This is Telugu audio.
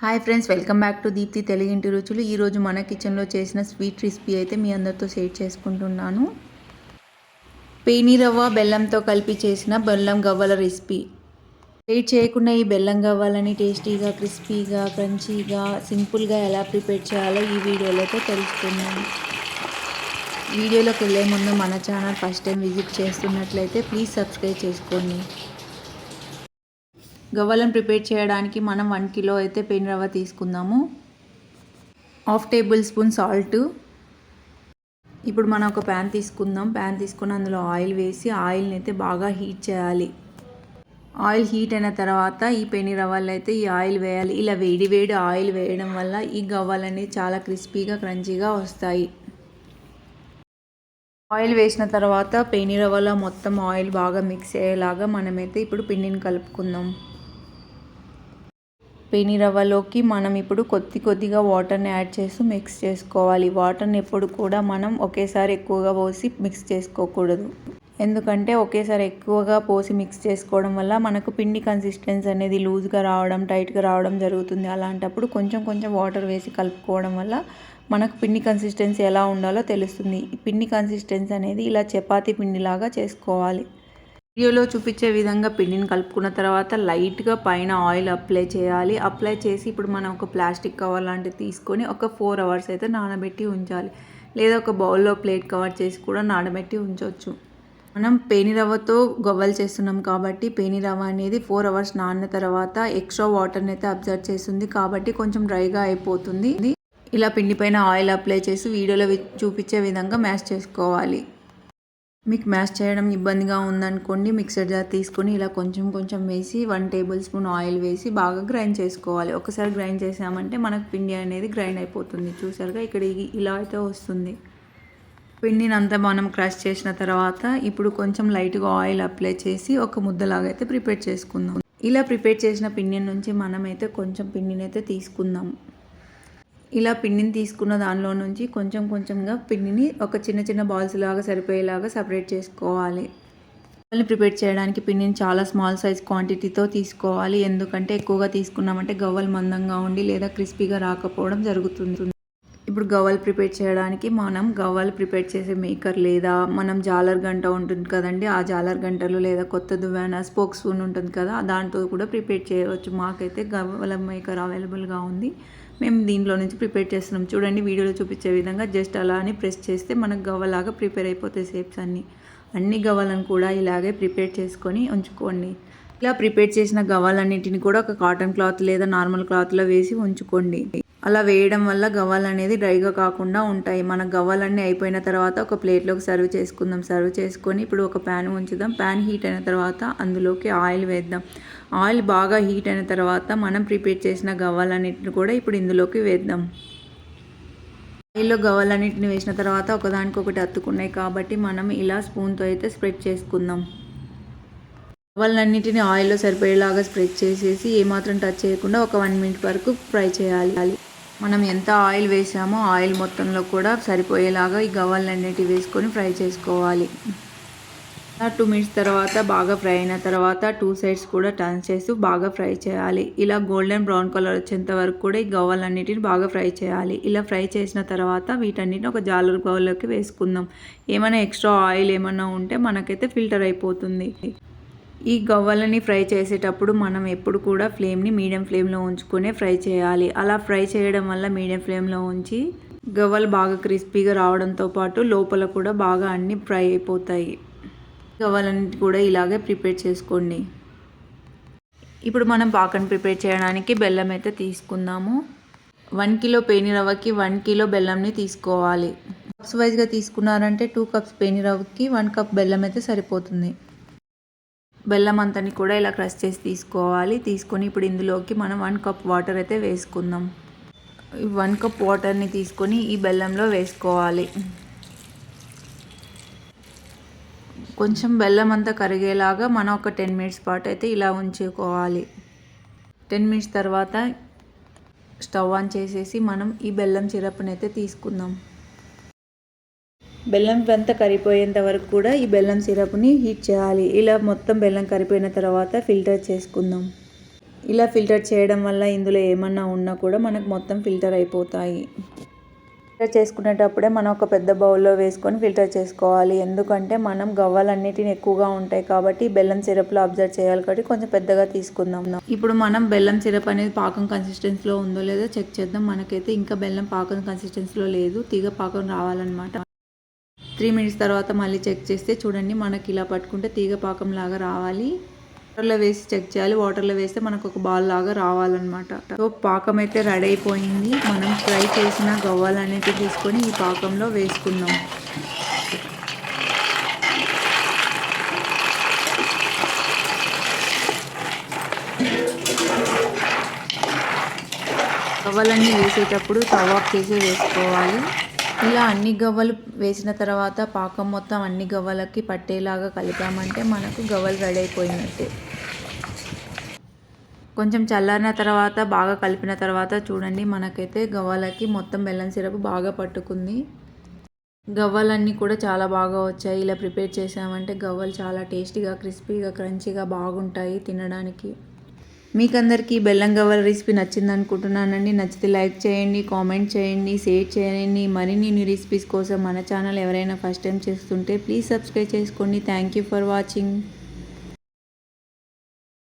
Hi friends welcome back to Deepthi తెలుగింటి రుచులు. ఈరోజు మన కిచెన్లో చేసిన స్వీట్ రెసిపీ అయితే మీ అందరితో షేర్ చేసుకుంటున్నాను. పేనిరవ్వ బెల్లంతో కలిపి చేసిన బెల్లం గవ్వల రెసిపీ. వెయిట్ చేయకుండా ఈ బెల్లం గవ్వాలని టేస్టీగా క్రిస్పీగా క్రంచీగా సింపుల్గా ఎలా ప్రిపేర్ చేయాలో ఈ వీడియోలో అయితే తెలుసుకున్నాను వీడియోలోకి వెళ్ళే ముందు మన ఛానల్ ఫస్ట్ టైం విజిట్ చేస్తున్నట్లయితే ప్లీజ్ సబ్స్క్రైబ్ చేసుకోండి. గవ్వలను ప్రిపేర్ చేయడానికి మనం వన్ కిలో అయితే పెన్ రవ్వ తీసుకుందాము. Half tablespoon salt. ఇప్పుడు మనం ఒక ప్యాన్ తీసుకుందాం. ప్యాన్ తీసుకుని అందులో ఆయిల్ వేసి ఆయిల్ని అయితే బాగా హీట్ చేయాలి. ఆయిల్ హీట్ అయిన తర్వాత ఈ పెని రవ్వలు అయితే ఈ ఆయిల్ వేయాలి. ఇలా వేడి వేడి ఆయిల్ వేయడం వల్ల ఈ గవ్వలన్నీ చాలా క్రిస్పీగా క్రంచీగా వస్తాయి. ఆయిల్ వేసిన తర్వాత పెని రవ్వలో మొత్తం ఆయిల్ బాగా మిక్స్ అయ్యేలాగా మనమైతే ఇప్పుడు పిండిని కలుపుకుందాం. రవ్వలోకి మనం ఇప్పుడు కొద్ది కొద్దిగా వాటర్ని యాడ్ చేస్తూ మిక్స్ చేసుకోవాలి. వాటర్ని ఎప్పుడు కూడా మనం ఒకేసారి ఎక్కువగా పోసి మిక్స్ చేసుకోకూడదు. ఎందుకంటే ఒకేసారి ఎక్కువగా పోసి మిక్స్ చేసుకోవడం వల్ల మనకు పిండి కన్సిస్టెన్సీ అనేది లూజ్గా రావడం టైట్గా రావడం జరుగుతుంది. అలాంటప్పుడు కొంచెం కొంచెం వాటర్ వేసి కలుపుకోవడం వల్ల మనకు పిండి కన్సిస్టెన్సీ ఎలా ఉండాలో తెలుస్తుంది. పిండి కన్సిస్టెన్సీ అనేది ఇలా చపాతీ పిండిలాగా చేసుకోవాలి. వీడియోలో చూపించే విధంగా పిండిని కలుపుకున్న తర్వాత లైట్గా పైన ఆయిల్ అప్లై చేయాలి. అప్లై చేసి ఇప్పుడు మనం ఒక ప్లాస్టిక్ కవర్ లాంటిది తీసుకొని ఒక ఫోర్ అవర్స్ అయితే నానబెట్టి ఉంచాలి. లేదా ఒక బౌల్లో ప్లేట్ కవర్ చేసి కూడా నానబెట్టి ఉంచవచ్చు మనం పేనిరవ్వతో గొవ్వలు గవ్వలు చేస్తున్నాం కాబట్టి పేనిరవ్వ అనేది ఫోర్ అవర్స్ నానిన తర్వాత ఎక్స్ట్రా వాటర్ని అయితే అబ్జర్వ్ చేస్తుంది. కాబట్టి కొంచెం డ్రైగా అయిపోతుంది. ఇలా పిండి పైన ఆయిల్ అప్లై చేసి వీడియోలో చూపించే విధంగా మ్యాష్ చేసుకోవాలి. మీకు మ్యాష్ చేయడం ఇబ్బందిగా ఉందనుకోండి మిక్సర్ జార్ తీసుకొని ఇలా కొంచెం కొంచెం వేసి వన్ టేబుల్ స్పూన్ ఆయిల్ వేసి బాగా గ్రైండ్ చేసుకోవాలి. ఒకసారి గ్రైండ్ చేసామంటే మనకు పిండి అనేది గ్రైండ్ అయిపోతుంది. చూసారుగా ఇక్కడ ఇలా అయితే వస్తుంది. పిండిని అంతా మనం క్రష్ చేసిన తర్వాత ఇప్పుడు కొంచెం లైట్గా ఆయిల్ అప్లై చేసి ఒక ముద్దలాగా అయితే ప్రిపేర్ చేసుకుందాం. ఇలా ప్రిపేర్ చేసిన పిండి నుంచి మనమైతే కొంచెం పిండిని అయితే తీసుకుందాం. ఇలా పిండిని తీసుకున్న దానిలో నుంచి కొంచెం కొంచెంగా పిండిని ఒక చిన్న చిన్న బాల్స్ లాగా సరిపోయేలాగా సపరేట్ చేసుకోవాలి. గవ్వల్ని ప్రిపేర్ చేయడానికి పిండిని చాలా స్మాల్ సైజ్ క్వాంటిటీతో తీసుకోవాలి. ఎందుకంటే ఎక్కువగా తీసుకున్నామంటే గవ్వలు మందంగా ఉండి లేదా క్రిస్పీగా రాకపోవడం జరుగుతుంది. ఇప్పుడు గవ్వలు ప్రిపేర్ చేయడానికి మనం గవ్వలు ప్రిపేర్ చేసే మేకర్ లేదా మనం జాలర్ గంట ఉంటుంది కదండి ఆ జాలర్ గంటలు లేదా కొత్త దువ్వాన స్పోక్ స్పూన్ ఉంటుంది కదా దాంతో కూడా ప్రిపేర్ చేయవచ్చు. మాకైతే గవ్వల మేకర్ అవైలబుల్గా ఉంది. మేము దీంట్లో నుంచి ప్రిపేర్ చేస్తున్నాం. చూడండి వీడియోలో చూపించే విధంగా జస్ట్ అలా అని ప్రెస్ చేస్తే మనకు గవ్వలాగా ప్రిపేర్ అయిపోతాయి షేప్స్ అన్నీ. అన్ని గవ్వలను కూడా ఇలాగే ప్రిపేర్ చేసుకొని ఉంచుకోండి. ఇలా ప్రిపేర్ చేసిన గవ్వాలన్నింటిని కూడా ఒక కాటన్ క్లాత్ లేదా నార్మల్ క్లాత్లో వేసి ఉంచుకోండి. అలా వేయడం వల్ల గవ్వలు అనేది డ్రైగా కాకుండా ఉంటాయి. మన గవ్వలన్నీ అయిపోయిన తర్వాత ఒక ప్లేట్లోకి సర్వ్ చేసుకుందాం. సర్వ్ చేసుకొని ఇప్పుడు ఒక ప్యాన్ ఉంచుదాం. ప్యాన్ హీట్ అయిన తర్వాత అందులోకి ఆయిల్ వేద్దాం. ఆయిల్ బాగా హీట్ అయిన తర్వాత మనం ప్రిపేర్ చేసిన గవ్వలన్నిటిని కూడా ఇప్పుడు ఇందులోకి వేద్దాం. ఆయిల్లో గవ్వలన్నిటిని వేసిన తర్వాత ఒకదానికొకటి అత్తుకున్నాయి కాబట్టి మనం ఇలా స్పూన్తో అయితే స్ప్రెడ్ చేసుకుందాం. గవ్వలన్నిటిని ఆయిల్లో సరిపోయేలాగా స్ప్రెడ్ చేసేసి ఏమాత్రం టచ్ చేయకుండా ఒక వన్ మినిట్ వరకు ఫ్రై చేయాలి. మనం ఎంత ఆయిల్ వేసామో ఆయిల్ మొత్తంలో కూడా సరిపోయేలాగా ఈ గవ్వలన్నిటి వేసుకొని ఫ్రై చేసుకోవాలి. టూ మినిట్స్ తర్వాత బాగా ఫ్రై అయిన తర్వాత టూ సైడ్స్ కూడా టర్న్ చేస్తూ బాగా ఫ్రై చేయాలి. ఇలా గోల్డెన్ బ్రౌన్ కలర్ వచ్చేంత వరకు కూడా ఈ గవ్వలన్నిటిని బాగా ఫ్రై చేయాలి. ఇలా ఫ్రై చేసిన తర్వాత వీటన్నిటిని ఒక జాలర్ గవ్వలోకి వేసుకుందాం. ఏమైనా ఎక్స్ట్రా ఆయిల్ ఏమైనా ఉంటే మనకైతే ఫిల్టర్ అయిపోతుంది. ఈ గవ్వలని ఫ్రై చేసేటప్పుడు మనం ఎప్పుడు కూడా ఫ్లేమ్ని మీడియం ఫ్లేమ్లో ఉంచుకునే ఫ్రై చేయాలి. అలా ఫ్రై చేయడం వల్ల మీడియం ఫ్లేమ్లో ఉంచి గవ్వలు బాగా క్రిస్పీగా రావడంతో పాటు లోపల కూడా బాగా అన్నీ ఫ్రై అయిపోతాయి. కావాలన్నిటి కూడా ఇలాగే ప్రిపేర్ చేసుకోండి. ఇప్పుడు మనం పాకం ప్రిపేర్ చేయడానికి బెల్లం అయితే తీసుకుందాము. వన్ కిలో పేని రవ్వకి వన్ కిలో బెల్లంని తీసుకోవాలి. కప్స్ వైజ్గా తీసుకున్నారంటే టూ కప్స్ పేని రవ్వకి వన్ కప్ బెల్లం అయితే సరిపోతుంది. బెల్లం అంతని కూడా ఇలా క్రష్ చేసి తీసుకోవాలి. తీసుకొని ఇప్పుడు ఇందులోకి మనం వన్ కప్ వాటర్ అయితే వేసుకుందాం. వన్ కప్ వాటర్ని తీసుకొని ఈ బెల్లంలో వేసుకోవాలి. కొంచెం బెల్లం అంతా కరిగేలాగా మనం ఒక టెన్ మినిట్స్ పాటు అయితే ఇలా ఉంచుకోవాలి. టెన్ మినిట్స్ తర్వాత స్టవ్ ఆన్ చేసేసి మనం ఈ బెల్లం సిరప్ని అయితే తీసుకుందాం. బెల్లం అంతా కరిపోయేంత వరకు కూడా ఈ బెల్లం సిరప్ని హీట్ చేయాలి. ఇలా మొత్తం బెల్లం కరిపోయిన తర్వాత ఫిల్టర్ చేసుకుందాం. ఇలా ఫిల్టర్ చేయడం వల్ల ఇందులో ఏమన్నా ఉన్నా కూడా మనకు మొత్తం ఫిల్టర్ అయిపోతాయి. ఫిల్టర్ చేసుకునేటప్పుడే మనం ఒక పెద్ద బౌల్లో వేసుకొని ఫిల్టర్ చేసుకోవాలి. ఎందుకంటే మనం గవ్వలన్నిటిని ఎక్కువగా ఉంటాయి కాబట్టి బెల్లం సిరప్లో అబ్జర్వ్ చేయాలి కాబట్టి కొంచెం పెద్దగా తీసుకుందాం. ఇప్పుడు మనం బెల్లం సిరప్ అనేది పాకం కన్సిస్టెన్సీలో ఉందో లేదో చెక్ చేద్దాం. మనకైతే ఇంకా బెల్లం పాకం కన్సిస్టెన్సీలో లేదు. తీగ పాకం రావాలన్నమాట. త్రీ మినిట్స్ తర్వాత మళ్ళీ చెక్ చేస్తే చూడండి మనకి ఇలా పట్టుకుంటే తీగ పాకం లాగా రావాలి. వాటర్లో వేసి చెక్ చేయాలి. వాటర్లో వేస్తే మనకు ఒక బాల్ లాగా రావాలన్నమాట. సో పాకం అయితే రెడీ అయిపోయింది. మనం ఫ్రై చేసిన గవ్వలు అనేది తీసుకొని ఈ పాకంలో వేసుకుందాం. గవ్వలన్నీ వేసేటప్పుడు తవ్ చేసి వేసుకోవాలి. ఇలా అన్ని గవ్వలు వేసిన తర్వాత పాకం మొత్తం అన్ని గవ్వలకి పట్టేలాగా కలిపామంటే మనకు గవ్వలు రెడీ అయిపోయినట్టే. కొంచెం చల్లారిన తర్వాత బాగా కలిపిన తర్వాత చూడండి. మనకైతే గవ్వలకి మొత్తం బెల్లం సిరప్ బాగా పట్టుకుంది. గవ్వలన్నీ కూడా చాలా బాగా వచ్చాయి. ఇలా ప్రిపేర్ చేసామంటే గవ్వలు చాలా టేస్టీగా క్రిస్పీగా క్రంచీగా బాగుంటాయి తినడానికి. మీకు అందరికీ బెల్లం గవ్వల రెసిపీ నచ్చింది అనుకుంటున్నానండి. నచ్చితే లైక్ చేయండి కామెంట్ చేయండి షేర్ చేయండి. మరిన్ని న్యూ రెసిపీస్ కోసం మన ఛానల్ ఎవరైనా ఫస్ట్ టైం చేస్తుంటే ప్లీజ్ సబ్స్క్రైబ్ చేసుకోండి. Thank you for watching.